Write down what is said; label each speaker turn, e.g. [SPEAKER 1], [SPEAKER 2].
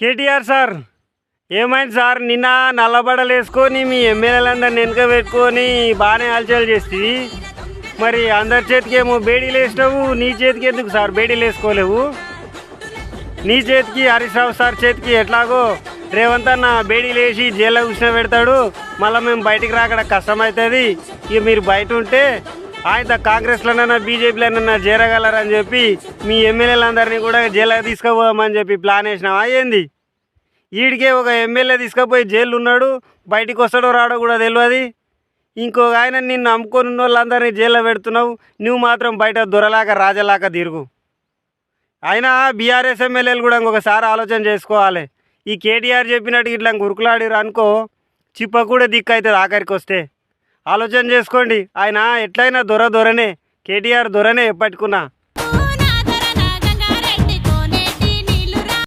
[SPEAKER 1] KTR sir ఏమైంది sir? నిన్న నల్లబడలు వేసుకొని మీ ఎమ్మెల్యేలందరిని వెనుక పెట్టుకొని బాగానే హల్చల్ చేస్తుంది మరి అందరి చేతికి ఏమో బేడీలు వేసినావు నీ చేతికి ఎందుకు సార్ బేడీలు వేసుకోలేవు? నీ చేతికి హరీష్ రావు సార్ చేతికి ఎట్లాగో రేవంత్ అన్న బేడీలు వేసి జైల్లో కూర్చుని పెడతాడు మళ్ళీ మేము బయటికి రాకడ కష్టమవుతుంది. ఇక మీరు బయట ఉంటే ఆయన కాంగ్రెస్లోనైనా బీజేపీలోనైనా చేరగలరని చెప్పి మీ ఎమ్మెల్యేలందరినీ కూడా జైలుకి తీసుకుపోదామని చెప్పి ప్లాన్ వేసినావా? ఏంది? వీడికే ఒక ఎమ్మెల్యే తీసుకుపోయి జైలు ఉన్నాడు బయటికి వస్తాడో రాడో కూడా తెలియదు ఇంకొక ఆయన నిన్ను నమ్ముకొని ఉన్న వాళ్ళందరినీ జైల్లో పెడుతున్నావు నువ్వు మాత్రం బయట దొరలాక రాజలాక తిరుగు. అయినా బీఆర్ఎస్ ఎమ్మెల్యేలు కూడా ఇంకొకసారి ఆలోచన చేసుకోవాలి. ఈ కేటీఆర్ చెప్పినట్టు ఇట్లా గురుకులాడిరు అనుకో చిప్ప కూడా దిక్కు అవుతుంది ఆఖరికి వస్తే. ఆలోచన చేసుకోండి. ఆయన ఎట్లయినా దొర దొరనే కేటీఆర్ దొరనే పట్టుకున్నా.